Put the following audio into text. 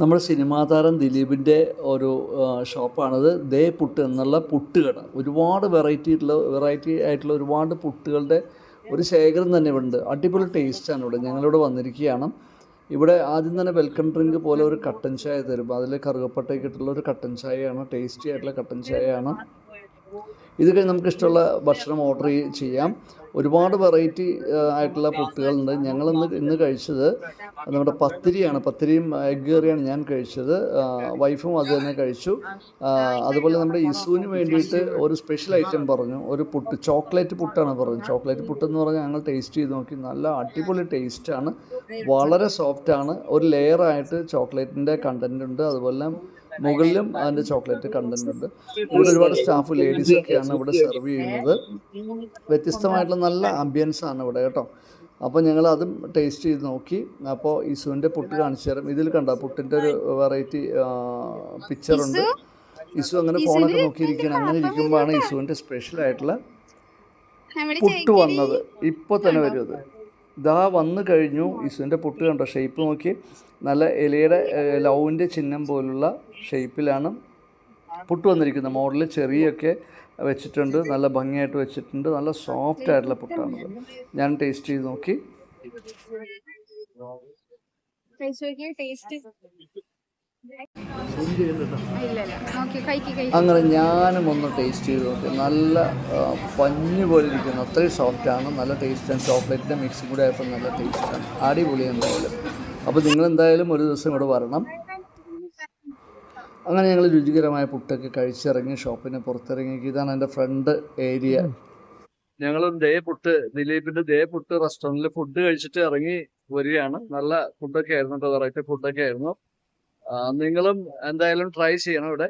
നമ്മുടെ സിനിമാ താരം ദിലീപിന്റെ ഒരു ഷോപ്പാണത് ദേ പുട്ട് എന്നുള്ള പുട്ടുകട. ഒരുപാട് വെറൈറ്റി ആയിട്ടുള്ള വെറൈറ്റി ആയിട്ടുള്ള ഒരുപാട് പുട്ടുകളുടെ ഒരു ശേഖരം തന്നെ ഇവിടെ ഉണ്ട് അടിപൊളി ടേസ്റ്റാണ് ഇവിടെ. ഞങ്ങളിവിടെ വന്നിരിക്കുകയാണ്. ഇവിടെ ആദ്യം തന്നെ വെൽക്കം ഡ്രിങ്ക് പോലെ ഒരു കട്ടൻ ചായ തരും. അതിൽ കറുകപ്പട്ടയൊക്കെ ഇട്ടുള്ള ഒരു കട്ടൻ ചായയാണ് ടേസ്റ്റി ആയിട്ടുള്ള കട്ടൻ ചായയാണ്. ഇത് കഴിഞ്ഞ് നമുക്ക് ഇഷ്ടമുള്ള ഭക്ഷണം ഓർഡർ ചെയ്യാം. ഒരുപാട് വെറൈറ്റി ആയിട്ടുള്ള പുട്ടുകളുണ്ട്. ഞങ്ങൾ ഇന്ന് ഇന്ന് കഴിച്ചത് നമ്മുടെ പത്തിരിയാണ്. പത്തിരിയും എഗ് കറിയാണ് ഞാൻ കഴിച്ചത്. വൈഫും അത് തന്നെ കഴിച്ചു. അതുപോലെ നമ്മുടെ ഇസുവിന് വേണ്ടിയിട്ട് ഒരു സ്പെഷ്യൽ ഐറ്റം പറഞ്ഞു. ഒരു പുട്ട് ചോക്ലേറ്റ് പുട്ടാണ് പറഞ്ഞത്. ചോക്ലേറ്റ് പുട്ട് എന്ന് പറഞ്ഞാൽ ഞങ്ങൾ ടേസ്റ്റ് ചെയ്ത് നോക്കി. നല്ല അടിപൊളി ടേസ്റ്റാണ് വളരെ സോഫ്റ്റാണ് ഒരു ലെയറായിട്ട് ചോക്ലേറ്റിന്റെ കണ്ടന്റ് ഉണ്ട്. അതുപോലെ മുകളിലും അതിന്റെ ചോക്ലേറ്റ് കണ്ടന്റ് ഉണ്ട്. ഇവിടെ ഒരുപാട് സ്റ്റാഫ് ലേഡീസ് ഒക്കെയാണ് ഇവിടെ സെർവ് ചെയ്യുന്നത്. വ്യത്യസ്തമായിട്ടുള്ള നല്ല ആംബിയൻസ് ആണ് ഇവിടെ കേട്ടോ. അപ്പോൾ ഞങ്ങൾ അതും ടേസ്റ്റ് ചെയ്ത് നോക്കി. അപ്പോൾ ഇസുവിന്റെ പുട്ട് കാണിച്ചു തരാം. ഇതിൽ കണ്ട? പുട്ടിന്റെ ഒരു വെറൈറ്റി പിക്ചറുണ്ട് ഇസു അങ്ങനെ ഫോണൊക്കെ നോക്കിയിരിക്കുകയാണ്. അങ്ങനെ ഇരിക്കുമ്പോഴാണ് ഇസുവിന്റെ സ്പെഷ്യൽ ആയിട്ടുള്ള പുട്ട് വന്നത്. ഇപ്പോൾ തന്നെ വരും അത് ഇതാ വന്നു കഴിഞ്ഞു ഇസുവിന്റെ പുട്ട് കണ്ടോ? ഷേപ്പ് നോക്കി. നല്ല ഇലയുടെ ലവിന്റെ ചിഹ്നം പോലുള്ള ഷേപ്പിലാണ് പുട്ട് വന്നിരിക്കുന്ന മോഡൽ ചെറിയൊക്കെ വെച്ചിട്ടുണ്ട് നല്ല ഭംഗിയായിട്ട് വെച്ചിട്ടുണ്ട് നല്ല സോഫ്റ്റ് ആയിട്ടുള്ള പുട്ടാണത് ഞാൻ ടേസ്റ്റ് ചെയ്ത് നോക്കി. ടേസ്റ്റ് അങ്ങനെ ഞാനും ഒന്ന് ടേസ്റ്റ് ചെയ്ത് നോക്കി. നല്ല പഞ്ഞു പോലെ ഇരിക്കുന്നു. അത്രയും സോഫ്റ്റാണ് നല്ല ടേസ്റ്റാണ് ചോക്ലേറ്റിന്റെ മിക്സും കൂടെ ആയപ്പോൾ നല്ല ടേസ്റ്റാണ് അടിപൊളി എന്തായാലും. അപ്പോൾ നിങ്ങൾ എന്തായാലും ഒരു ദിവസം ഇവിടെ വരണം. അങ്ങനെ ഞങ്ങൾ രുചികരമായ പുട്ടൊക്കെ കഴിച്ചിറങ്ങി ഷോപ്പിന് പുറത്തിറങ്ങി. ഇതാണ് എന്റെ ഫ്രണ്ട് ഏരിയ. ഞങ്ങളും ദേ പുട്ട് ദിലീപിന്റെ ദേ പുട്ട് റെസ്റ്റോറന്റിൽ ഫുഡ് കഴിച്ചിട്ട് ഇറങ്ങി വരികയാണ്. നല്ല ഫുഡൊക്കെ ആയിരുന്നു വെറൈറ്റി ഫുഡൊക്കെ ആയിരുന്നു. നിങ്ങളും എന്തായാലും ട്രൈ ചെയ്യണം ഇവിടെ.